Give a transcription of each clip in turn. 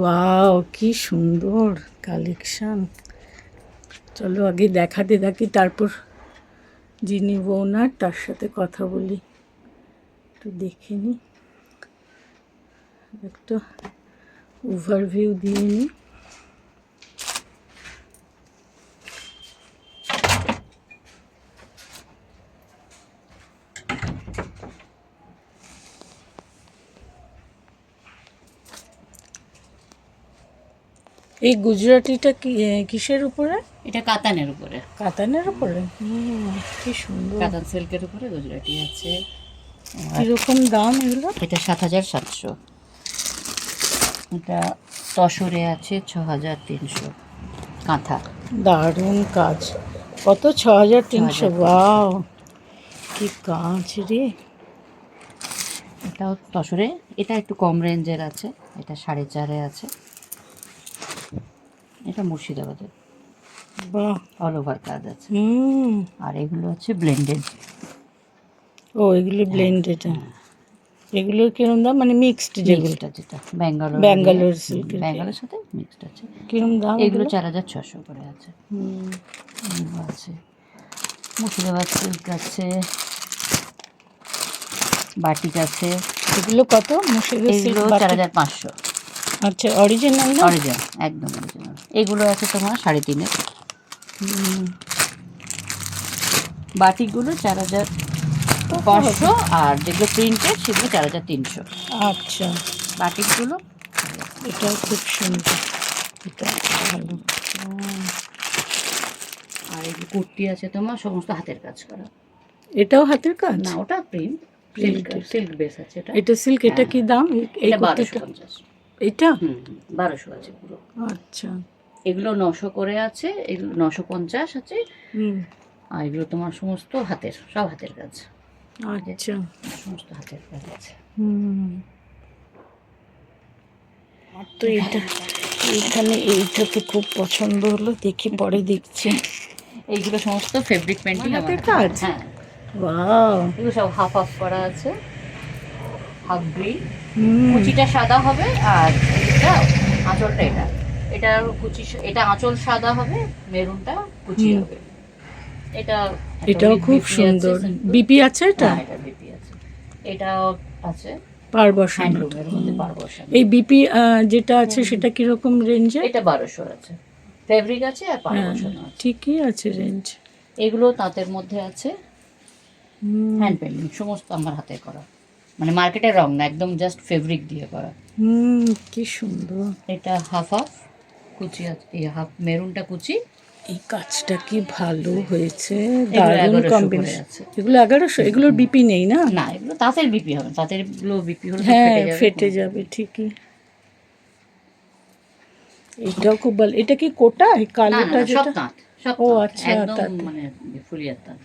Wow কি সুন্দর collection চলো আগে দেখাতে থাকি, তারপর যিনি ওনার তার সাথে কথা বলি। একটু দেখে নিই একটা ওভারভিউ দিয়ে নিই এই গুজরাটিটা কি কিসের উপরে? এটা কাতানের উপরে। কাতানের উপরে? হুম, কি সুন্দর। কাতান সিল্কের উপরে গুজরাটি আছে। কীরকম দাম এগুলো? এটা সাত হাজার সাতশো। এটা তসরে আছে ছ হাজার তিনশো। কাঁথা। দারুণ কাজ। কত? ছ হাজার তিনশো। বাও কি কাজ রে। এটাও তসরে। এটা একটু কম রেঞ্জের আছে। এটা সাড়ে চারে আছে। এটা মুর্শিদাবাদের। বাহ। অল ওভার কাজ আছে। হুম। আর এগুলো হচ্ছে ব্লেন্ডেড ও এগুলো ব্লেন্ডেড এগুলোর কিরম দাম? মানে মিক্সড যেগুলো? যেগুলোটা যেটা। ব্যাঙ্গালোর ব্যাঙ্গালোর সিল্কের ব্যাঙ্গালোর সাথে মিক্সড আছে। কিরম দাম এগুলো? চার হাজার ছশো করে আছে। হুম, আছে। মুর্শিদাবাদ সিল্ক আছে। বাটিক আছে। এগুলো কত? মুর্শিদাবাদ এগুলো চার হাজার পাঁচশো। আচ্ছা অরিজিনাল না? অরিজিনাল একদম অরিজিনাল এগুলো আছে তোমার সাড়ে তিনে। হুম, বাটিকগুলো চার হাজার পাঁচশো আর যেগুলো প্রিন্টেড সেগুলো চার হাজার তিনশো। আচ্ছা। বাটিকগুলো এটাও খুব সুন্দর। এটা ভালো। আর এই যে কুর্তি আছে তোমার সমস্ত হাতের কাজ করা। এটাও হাতের কাজ? না ওটা প্রিন্ট সিল্ক সিল্ক বেস আছে এটা। এটা সিল্ক এটা কি দাম? এই- এই এটা বারোশো কুর্তিটা এটা হুম বারোশো আছে পুরো। আচ্ছা। এগুলো নশো করে আছে এগুলো নশো পঞ্চাশ আছে। আর এগুলো তোমার সমস্ত হাতের সব হাতের কাজ। আচ্ছা। সমস্ত হাতের কাজ আছে। আমার তো এইটা এইখানে এইটা তো খুব পছন্দ হলো দেখি পরে দেখছি। এইগুলো সমস্ত ফেব্রিক পেন্টিং হাতের কাজ? হ্যাঁ। এগুলো সব হাফ হাফ করা আছে। হাফ গ্রিন কুচিটা সাদা হবে আর এটা আঁচলটা এটা। এটা কুচি এটা আঁচল সাদা হবে মেরুনটা কুচি হবে। এটা এটাও খুব সুন্দর। বিপি আছে এটা? হ্যাঁ এটা বিপি আছে। এটাও আছে। পার বসানো। এই বিপি যেটা আছে সেটা কীরকম রেঞ্জে এটা বারোশো আছে। ফেব্রিক আছে আর পার হ্যাঁ বসানো ঠিকই আছে রেঞ্জ এগুলো তাঁতের মধ্যে আছে। হ্যান্ড পেন্টিং সমস্ত আমার হাতে করা। মানে মার্কেটের রং না একদম জাস্ট ফেব্রিক দিয়ে করা। হুম কি সুন্দর। এটা হাফ হাফ কুচি এই হাফ মেরুনটা কুচি। এই কাজটা কি ভালো হয়েছে? দারুণ কম্বিনেশন এগুলো এগারোশো এগুলোর বিপি নেই না? না এগুলো তাঁতের বিপি হবে তাঁতেরগুলো বিপি হলে হ্যাঁ ফেটে যাবে। ঠিকই। এটাও খুব ভালো। এটা কি কোটা? কালোটা যেটা? ও, আচ্ছা, মানে ফুলিয়ার তাঁত।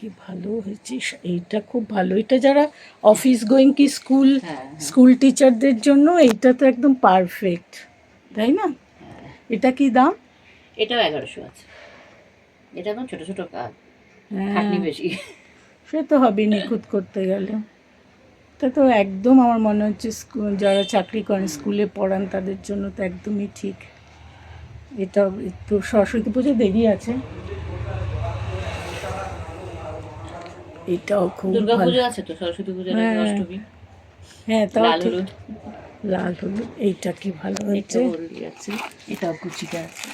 কি ভালো হয়েছে? এইটা খুব ভালো। এটা যারা অফিস গোয়িং কি স্কুল হ্যাঁ স্কুল টিচারদের জন্য এইটা তো একদম পারফেক্ট তাই না? এটা কি দাম? এটাও এগারোশো আছে। এটা একদম ছোট ছোট কাজ হ্যাঁ। খাটনি বেশি। সে তো হবে নিখুঁত করতে গেলে। তা তো একদম আমার মনে হচ্ছে স্কুল যারা চাকরি করেন স্কুলে পড়ান তাদের জন্য তো একদমই ঠিক। এটা তো সরস্বতী পুজো দেরি আছে। এটাও খুব দুর্গা আছে তো? সরস্বতী পুজো হ্যাঁ, অষ্টমী? হ্যাঁ তাও লাল ঠিক। হলুদ? লাল হলুদ এইটা কি ভালো হয়েছে? আছে। এটাও কুচিটা আছে।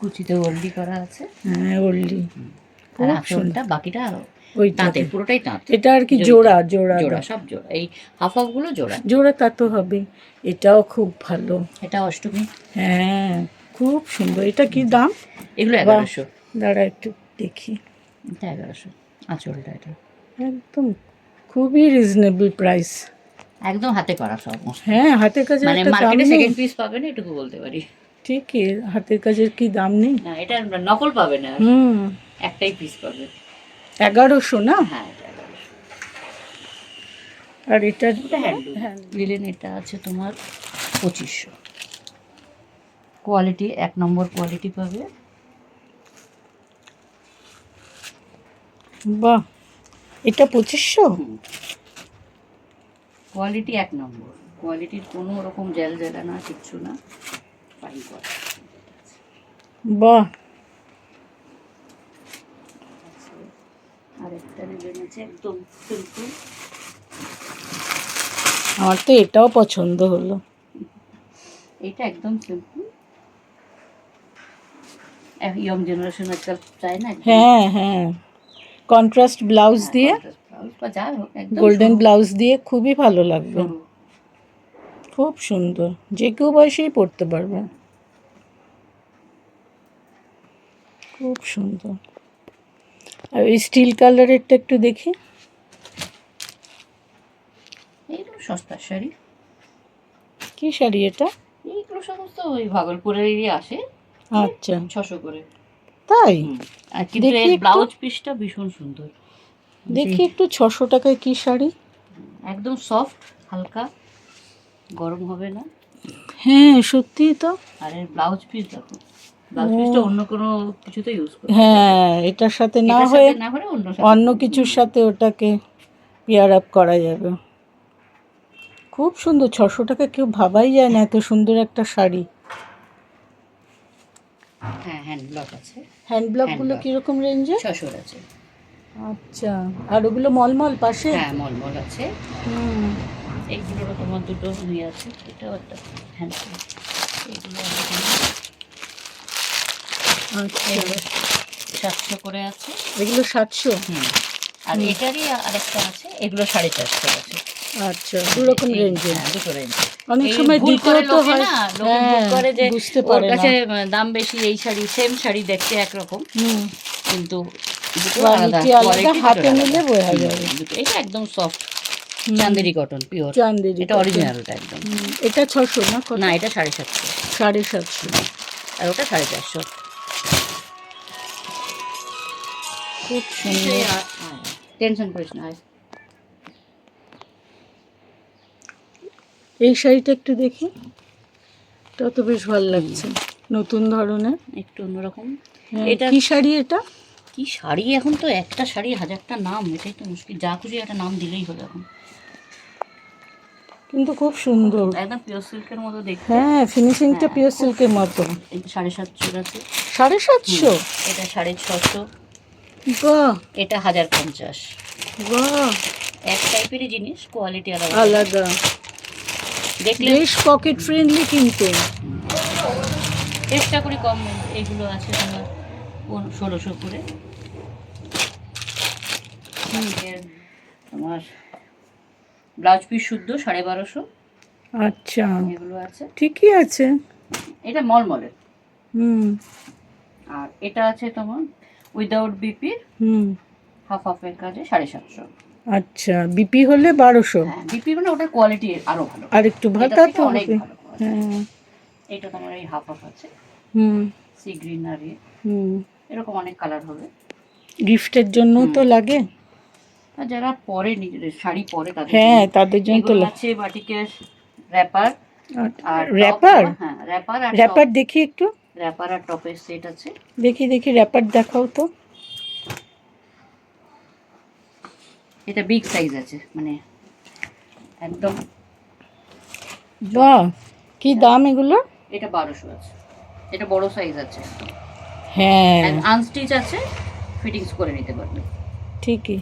কুচিতে ওল্ডি করা আছে। হ্যাঁ ওল্লি আর সুন্দর। বাকিটা ওইটা তাঁতের পুরোটাই তাঁত। এটা আর কি জোড়া জোড়া জোড়া সব জোড়া। এই হাফ হাফগুলো জোড়া। জোড়া তা তো হবে। এটাও খুব ভালো। এটা অষ্টমী? হ্যাঁ খুব সুন্দর। এটা কি দাম? এগুলো এগারোশো। দাঁড়া একটু দেখি। এটা এগারোশো। আঁচলটা এটা। একদম খুবই রিজনেবল প্রাইস একদম হাতে করা সব। হ্যাঁ হাতের কাজের মানে মার্কেটে সেকেন্ড পিস পাবে না এটুকু বলতে পারি। ঠিকই হাতের কাজের কি দাম নেই? না এটা নকল পাবে না। হুম। একটাই পিস পাবে। এগারোশো না? হ্যাঁ আর এটা লিলেন এটা আছে তোমার পঁচিশশো। কোয়ালিটি এক নম্বর কোয়ালিটি পাবে। বাহ এটা পঁচিশশো? কোয়ালিটি এক নম্বর। কোয়ালিটির কোনো রকম জেল জেলা না কিচ্ছু না। করা বাহ। আরেকটা আছে একদম সিম্পল আমার তো এটাও পছন্দ হলো। এটা একদম সিম্পল ইয়ং জেনারেশন আজকাল চায় না হ্যাঁ হ্যাঁ। কন্ট্রাস্ট ব্লাউজ দিয়ে ব্লাউজ বা যা হোক একদম গোল্ডেন ব্লাউজ দিয়ে খুবই ভালো লাগবে। খুব সুন্দর। যে কেউ বয়সেই পড়তে পারবে। খুব সুন্দর। আর ওই স্টিল কালারেরটা একটু দেখি। এইগুলো সস্তার শাড়ি। কি শাড়ি এটা? এইগুলো সমস্ত ওই ভাগলপুরেরই আসে। আচ্ছা। ছশো করে। তাই? কিন্তু এর ব্লাউজ পিসটা ভীষণ সুন্দর। দেখি একটু ছশো টাকায় কি শাড়ি? একদম সফট হালকা গরম হবে না। হ্যাঁ সত্যি তো। আর এর ব্লাউজ পিস দেখো। ব্লাউজ পিসটা অন্য কোনো কিছুতে ইউজ করে হ্যাঁ এটার সাথে না হয়ে অন্য কিছুর সাথে ওটাকে পেয়ার আপ করা যাবে। খুব সুন্দর ছশো টাকা কেউ ভাবাই যায় না এত সুন্দর একটা শাড়ি। হ্যাঁ হ্যান্ড ব্লক আছে। হ্যান্ড ব্লকগুলো। কীরকম রেঞ্জে ছশোর আছে। আচ্ছা আর ওগুলো মলমল পাশে? হ্যাঁ মলমল আছে। হুম। এইগুলোরও তোমার দুটো নিয়ে আছে এটাও একটা হ্যান্ড এইগুলো আচ্ছা। সাতশো করে আছে। এগুলো সাতশো? হুম। আর এটারই আরেকটা আছে এগুলো সাড়ে চারশো আছে। আচ্ছা দু রকম রেঞ্জে হ্যাঁ, দুটো রেঞ্জ অনেক সময় ভুল তো হয় না, লোকে ভুল করে যে বুঝতে পারে না। কাছে দাম বেশি এই শাড়ি সেম শাড়ি দেখতে একরকম। কিন্তু হাতে নিলে বোঝা যাবে। এটা একদম soft Chanderi cotton pure Chanderi এটা অরিজিনালটা একদম। এটা ছশো না না এটা সাড়ে সাতশো। সাড়ে সাতশো। আর ওটা সাড়ে চারশো। খুব সুন্দর। টেনশন করিস না। এই শাড়িটা একটু দেখি। এটাও তো বেশ ভালো লাগছে। নতুন ধরনের। একটু অন্যরকম। হ্যাঁ, এটা- কি শাড়ি এটা? কি শাড়ি? এখন তো একটা শাড়ি হাজারটা নাম এটাই তো মুশকিল। যা খুশি একটা নাম দিলেই হলো এখন। কিন্তু খুব সুন্দর। একদম পিওর সিল্কের মতো দেখতে। হ্যাঁ ফিনিশিংটা পিওর সিল্কের মতো। এটা সাড়ে সাতশোর আছে। সাড়ে সাতশো? এটা সাড়ে ছশো। বাহ এটা হাজার পঞ্চাশ। বাহ এক টাইপেরই জিনিস কোয়ালিটি আলাদা। আলাদা। দেখলে বেশ পকেট ফ্রেন্ডলি কিন্তু। চেষ্টা করি কম এইগুলো আছে তোমার ষোলোশো করে। তোমার ব্লাউজ পিস শুদ্ধ সাড়ে বারোশো। আচ্ছা। এগুলো আছে। ঠিকই আছে। এটা মলমলের হুম। আর এটা আছে তোমার উইদাউট বিপি হুম। হাফ হাফের কাজে সাড়ে সাতশো। আচ্ছা বিপি হলে বারোশো। হ্যাঁ বিপি মানে ওটার কোয়ালিটি আরও ভালো। আর একটু ভাতা তো অনেক ভালো হ্যাঁ। এটা তোমার এই হাফ হাফ আছে। হুম। সি গ্রিন আর। হুম। এরকম অনেক কালার হবে। গিফটের জন্য তো লাগে। আর যারা পরে নিজেদের শাড়ি পরে তাদের হ্যাঁ তাদের জন্য তো আছে বাটিকের র্যাপার আর র্যাপার হ্যাঁ র্যাপার আর র্যাপার দেখি একটু। র্যাপার আর টপের সেট আছে। দেখি দেখি র্যাপার দেখাও তো। এটা বিগ সাইজ আছে মানে একদম বাহ কি দাম এগুলো? এটা বারোশো আছে। এটা বড় সাইজ আছে। হ্যাঁ। আনস্টিচ আছে ফিটিংস করে নিতে পারবে। ঠিকই।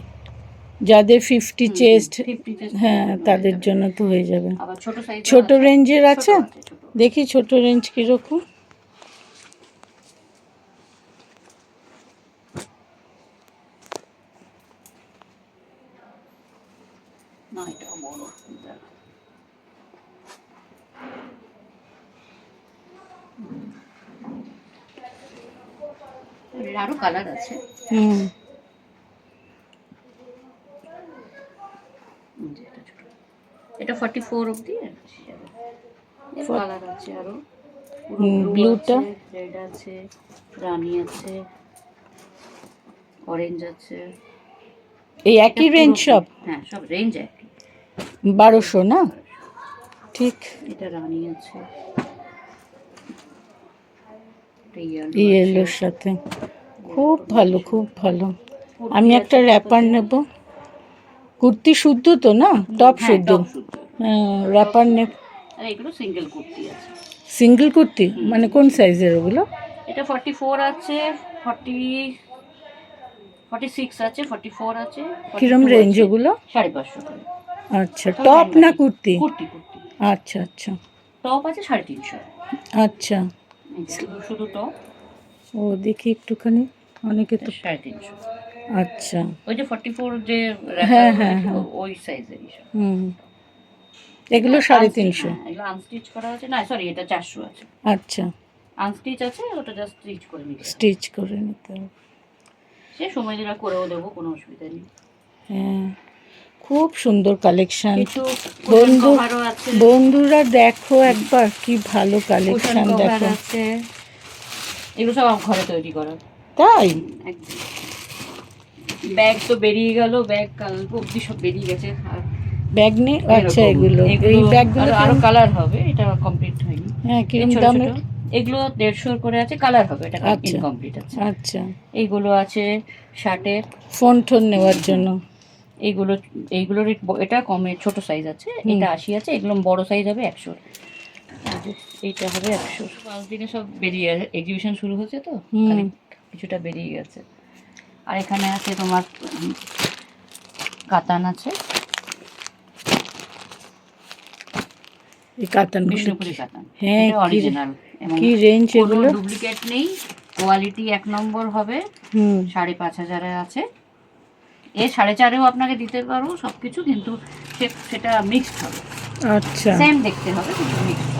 যাদের ফিফটি চেস্ট হ্যাঁ তাদের জন্য তো হয়ে যাবে। আবার ছোট সাইজ ছোট রেঞ্জের আছে? দেখি ছোট রেঞ্জ কীরকম। না এটাও বড় আরও কালার আছে হুম এটা ফর্টি ফোর অব্দি কালার আছে আরও। ব্লুটা? রেড আছে রানি আছে অরেঞ্জ আছে। এই একই রেঞ্জ সব? হ্যাঁ সব রেঞ্জ একই বারোশো না? ঠিক। এটা রানি আছে। এলোর সাথে। খুব ভালো খুব ভালো। আমি একটা র্যাপার নেব। কুর্তি শুদ্ধ তো না? টপ হ্যাঁ, শুদ্ধ। র্যাপার নেব এগুলো সিঙ্গেল কুর্তি আছে। সিঙ্গেল কুর্তি? মানে কোন সাইজের ওগুলো? এটা ফর্টি ফোর আছে ফর্টি ফর্টি সিক্স আছে ফর্টি ফোর আছে 42 কিরম রেঞ্জ ওগুলো সাড়ে পাঁচশো আচ্ছা টপ না কুর্তি? কুর্তি কুর্তি। আচ্ছা আচ্ছা। টপ আছে সাড়ে তিনশো। আচ্ছা। শুধু টপ ও দেখি একটুখানি। অনেকে তো সাড়ে তিনশো। আচ্ছা। ওই যে ফর্টি ফোর যে হ্যাঁ, হ্যাঁ, হ্যাঁ। ওই সাইজেরই হুম। এগুলো সাড়ে তিনশো। হ্যাঁ, এগুলো আনস্টিচ করা আছে না সরি এটা চারশো আছে। আচ্ছা। আনস্টিচ আছে ওটা জাস্ট স্টিচ করে নিতে স্টিচ করে নিতে হবে। সে সময় দিলে করেও দেবো কোনো অসুবিধা নেই। হ্যাঁ। খুব সুন্দর কালেকশন বন্ধু বন্ধুরা দেখো একবার কি ভালো কুশন কালেকশন দেখো। এগুলো সব ঘরে তৈরি করা। তাই? ব্যাগ তো বেরিয়ে গেল ব্যাগ কাল অব্দি সব বেরিয়ে গেছে। আর ব্যাগ নেই আচ্ছা এগুলো। এই ব্যাগগুলো আরো- কালার হবে এটা কমপ্লিট হয়নি। হ্যাঁ ছোট দামের এগুলো দেড়শোর করে আছে কালার হবে এটা আচ্ছা। ইনকমপ্লিট আছে। আচ্ছা। এইগুলো আছে শার্টের ফোন টোন নেওয়ার জন্য। এইগুলো এইগুলোর এটা কমে ছোট সাইজ আছে। এটা আশি আছে এগুলো বড় সাইজ হবে একশো। এইটা হবে একশো। পাঁচ দিনে সব বেরিয়ে গেছে এক্সিবিশন শুরু হচ্ছে তো কিছুটা বেরিয়ে গেছে। আর এখানে আছে তোমার কাতান আছে। এই কাতান বিষ্ণুপুরি কাতান। হ্যাঁ, অরিজিনাল কি রেঞ্জ এগুলো? ডুপ্লিকেট নেই কোয়ালিটি এক নম্বর হবে হুম। সাড়ে পাঁচ হাজারে আছে। এ সাড়ে চারেও আপনাকে দিতে পারব সব কিছু কিন্তু সেটা মিক্সড হবে। আচ্ছা। সেম দেখতে হবে কিন্তু মিক্সড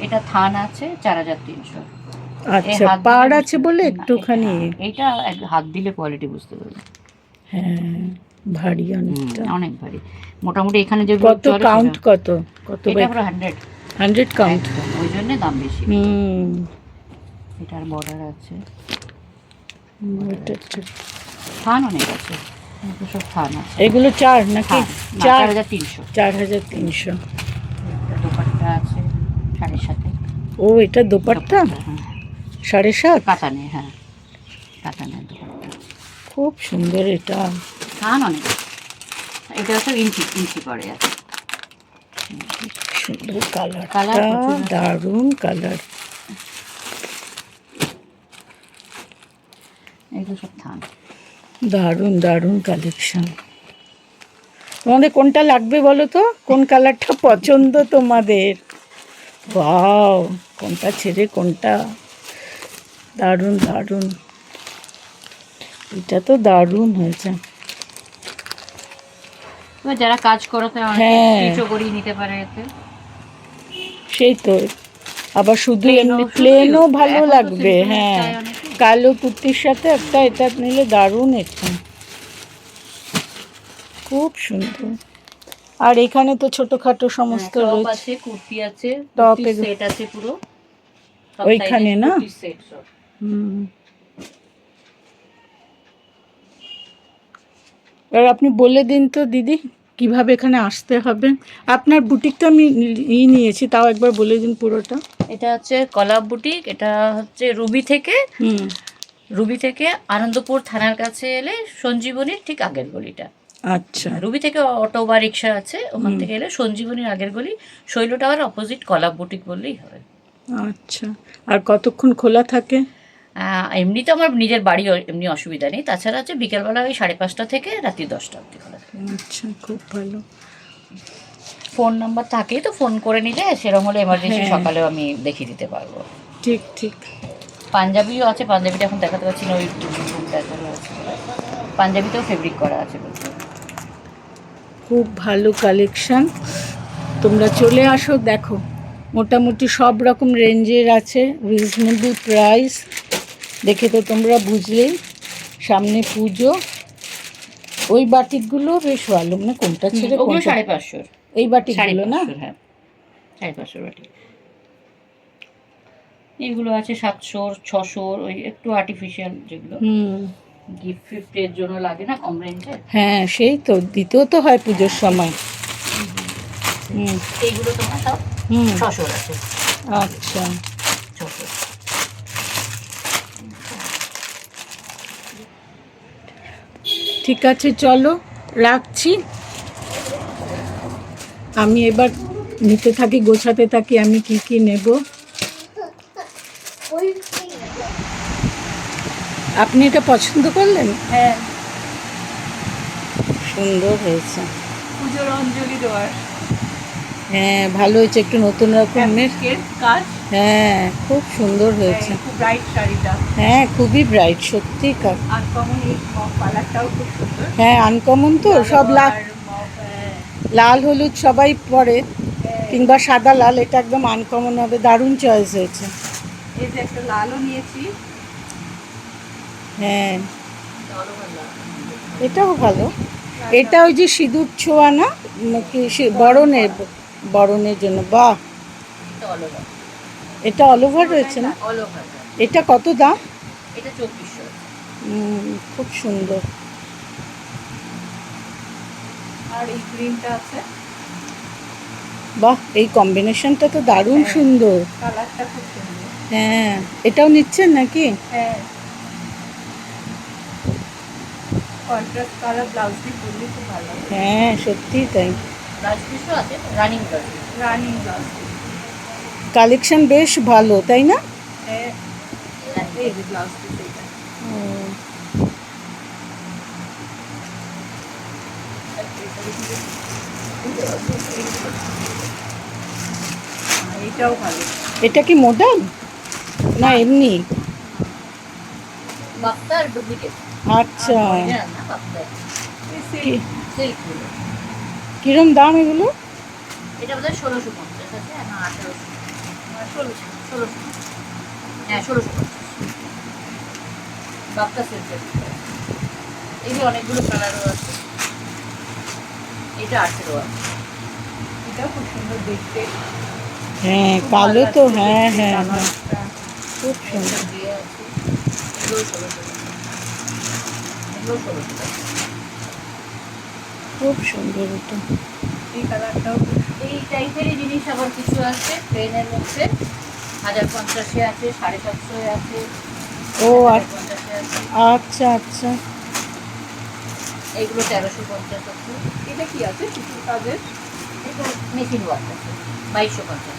এটা থান আছে চার হাজার তিনশো। আচ্ছা পাড় আছে বলে একটুখানি। এক- হাত দিলে কোয়ালিটি বুঝতে পারবে হ্যাঁ ভারী অনেকটা। অনেক ভারী। মোটামুটি এখানে যে কত কাউন্ট কত? কত এটা পুরো হান্ড্রেড হান্ড্রেড কাউন্ট ওই জন্য দাম বেশি। হুম। এটার বর্ডার আছে। এটা থান অনেক আছে। সব আছে। এগুলো চার নাকি? চার হাজার তিনশো। চার হাজার তিনশো। দোপাট্টা আছে সাড়ে সাথে ও এটা দোপাট্টা? হ্যাঁ। সাড়ে সাত? কাতানে হ্যাঁ। কাতানের দোপাট্টা। খুব সুন্দর এটা। থান অনেক। এটা হচ্ছে ইঞ্চি ইঞ্চি পড়ে আছে সুন্দর কালার প্রচুর দারুণ কালার। এগুলো সব থান। দারুণ দারুণ কালেকশন তোমাদের কোনটা লাগবে বলো তো? কোন কালারটা পছন্দ তোমাদের? বাও কোনটা ছেড়ে কোনটা? দারুণ দারুণ। এটা তো দারুণ হয়েছে। যারা কাজ করতে হ্যাঁ। করিয়ে নিতে পারে এতে। সেই তো। আবার শুধু এমনি প্লেনও ভালো লাগবে হ্যাঁ। কালো কুর্তির সাথে একটা এটা নিলে দারুণ এটা খুব সুন্দর। আর এখানে তো ছোটখাটো সমস্ত হ্যাঁ, রয়েছে। কুর্তি আছে টপ সেট আছে পুরো। ওইখানে না? হুম। এবার আপনি বলে দিন তো দিদি। কীভাবে এখানে আসতে হবে? আপনার বুটিকটা আমি ই নিয়েছি তাও একবার বলে দিন পুরোটা। এটা হচ্ছে কলাব বুটিক এটা হচ্ছে রুবি থেকে। রুবি থেকে আনন্দপুর থানার কাছে এলে সঞ্জীবনীর ঠিক আগের গলিটা। আচ্ছা। রুবি থেকে অটো বা রিক্সা আছে ওখান থেকে এলে সঞ্জীবনীর আগের গলি শৈল টাওয়ার অপোজিট কলাব বুটিক বললেই হবে। আচ্ছা। আর কতক্ষণ খোলা থাকে? এমনি তো আমার নিজের বাড়ি এমনি অসুবিধা নেই। তাছাড়া হচ্ছে বিকেলবেলা ওই সাড়ে পাঁচটা থেকে রাত্রি দশটা অবধি খোলা। আচ্ছা খুব ভালো। ফোন নাম্বার থাকেই তো ফোন করে নিলে সেরকম হলে এমার্জেন্সি হ্যাঁ। সকালেও আমি দেখিয়ে দিতে পারব। ঠিক ঠিক। পাঞ্জাবিও আছে পাঞ্জাবিটা এখন দেখাতে পারছি না ওই পাঞ্জাবিতেও ফেব্রিক করা আছে বলছে খুব ভালো কালেকশন তোমরা চলে আসো দেখো। মোটামুটি সব রকম রেঞ্জের আছে রিজনেবল প্রাইস দেখে তো তোমরা বুঝলেই সামনে পুজো। ওই বাটিকগুলো বেশ ভালো। মানে কোনটা ছেড়ে ওগুলো সাড়ে পাঁচশোর। এই বাটিকগুলো না? হ্যাঁ। সাড়ে পাঁচশোর বাটি এগুলো আছে সাতশোর ছশোর ওই একটু আর্টিফিশিয়াল যেগুলো। হুম। গিফট ফিফটের জন্য লাগে না কম রেঞ্জের হ্যাঁ সেই তো। দিতেও তো হয় পুজোর সময়। হুম। এইগুলো তোমার সব হুম। ছশোর আছে। আচ্ছা ছশোর ঠিক আছে চলো রাখছি। আমি এবার নিতে থাকি গোছাতে থাকি আমি কি কি নেব? আপনি এটা পছন্দ করলেন? হ্যাঁ। সুন্দর হয়েছে। পুজোর অঞ্জলি দেওয়ার। হ্যাঁ ভালো হয়েছে একটু নতুন রকমের। হ্যাঁ খুব সুন্দর হয়েছে। ব্রাইট শাড়িটা। হ্যাঁ খুবই ব্রাইট সত্যি হ্যাঁ আনকমন তো সব লাল হ্যাঁ, লাল হলুদ সবাই পরে কিংবা সাদা লাল এটা একদম আনকমন হবে দারুণ চয়েস হয়েছে। এই যে একটা লালও নিয়েছি। হ্যাঁ। এটাও ভালো। এটা ওই যে সিঁদুর ছোঁয়া না কি সে- বরণের বরণের জন্য। বাহ! এটা অল ওভার এটা অল ওভার রয়েছে না এটা কত দাম? এটা চব্বিশশো। খুব সুন্দর। আর এই আছে। বাহ! এই কম্বিনেশনটা তো দারুণ হ্যাঁ। সুন্দর। কালারটা খুব সুন্দর। হ্যাঁ এটাও নিচ্ছেন নাকি? হ্যাঁ। কন্ট্রাস্ট কালার ব্লাউজ দিয়ে পরলে খুব ভালো। হ্যাঁ সত্যিই তাই। ব্লাউজ পিসও আছে running blouse running blouse collection বেশ ভালো তাই না? হ্যাঁ এই ব্লাউজ পিস এটা এটাও ভালো। এটা কি মডার্ন না এমনি। বাক্তার ডুপ্লিকেট। আচ্ছা বাক্তার এই silk কি সিল্কগুলো কিরম দাম এগুলো? এটা বোধ হয় ষোলোশো পঞ্চাশ আছে না আঠারোশো। আর ষোলোশো। ষোলোশো। হ্যাঁ ষোলোশো পঞ্চাশ। সিল্কের। এগুলো অনেকগুলো কালারও আছে। এটা আঠেরো আছে। এটাও খুব সুন্দর দেখতে। হ্যাঁ কালো তো হ্যাঁ হ্যাঁ হ্যাঁ। খুব সুন্দর। দিয়ে আছে। এগুলো ষোলোশো এগুলো ষোলোশো খুব সুন্দর এটা। এই কালারটাও এই টাইপেরই জিনিস আবার কিছু আছে ট্রেনের মধ্যে। হাজার পঞ্চাশে আছে সাড়ে সাতশোয় আছে ও আচ্ছা। পঞ্চাশে আছে। আচ্ছা আচ্ছা। এইগুলো তেরোশো পঞ্চাশ আছে। এটা কি আছে? কিছু কাজের? এগুলো মেশিন ওয়ার্ক আছে বাইশশো পঞ্চাশ।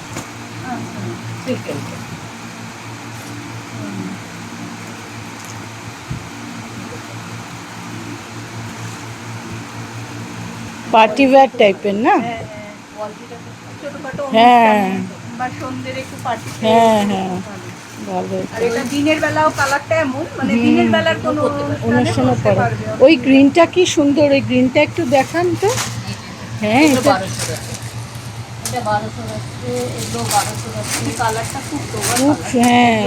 সিল্কের পার্টি ওয়্যার টাইপের না? হ্যাঁ হ্যাঁ। খুব হ্যাঁ। অনুষ্ঠানে বা সন্ধ্যের একটু পার্টি হ্যাঁ, হ্যাঁ। ভালো। আর এটা দিনের বেলাও কালারটা এমন মানে দিনের বেলার কোনো অনুষ্ঠানে পরতে পরে ওই গ্রিনটা কি সুন্দর ওই গ্রিনটা একটু দেখান তো। হ্যাঁ এটা বারোশো আছে এটা বারোশো আছে এগুলো বারোশো আছে এই কালারটা খুব হ্যাঁ।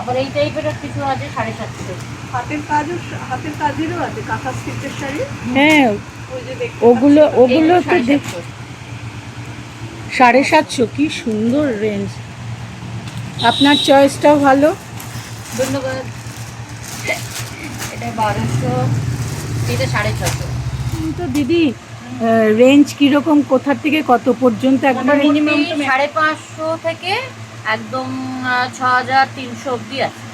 আবার এই টাইপের কিছু আছে সাড়ে সাতশো। হাতের কাজও হাতের কাজেরও আছে কাঁথা স্টিচের শাড়ি। হ্যাঁ ওই যে দেখতে ওগুলো ওগুলো তো সাড়ে দেখ সাতশো। সাড়ে সাতশো কি সুন্দর রেঞ্জ আপনার চয়েসটাও ভালো। ধন্যবাদ। এটা বারোশো এটা সাড়ে ছশো। তো দিদি রেঞ্জ কীরকম কোথা থেকে কত পর্যন্ত? একবার মিনিমাম সাড়ে পাঁচশো থেকে একদম ছ হাজার তিনশো অবধি আছে।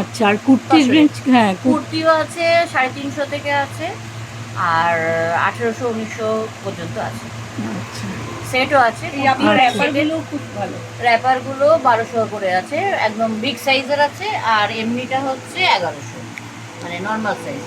আচ্ছা আর কুর্তির রেঞ্জ হ্যাঁ কুর্তিও আছে সাড়ে তিনশো থেকে আছে আর আঠেরোশো উনিশশো পর্যন্ত আছে। আচ্ছা। সেটও আছে। র্যাপারগুলো খুব ভালো। র্যাপারগুলো বারোশো করে আছে একদম বিগ সাইজের আছে আর এমনিটা হচ্ছে এগারোশো মানে নর্মাল সাইজ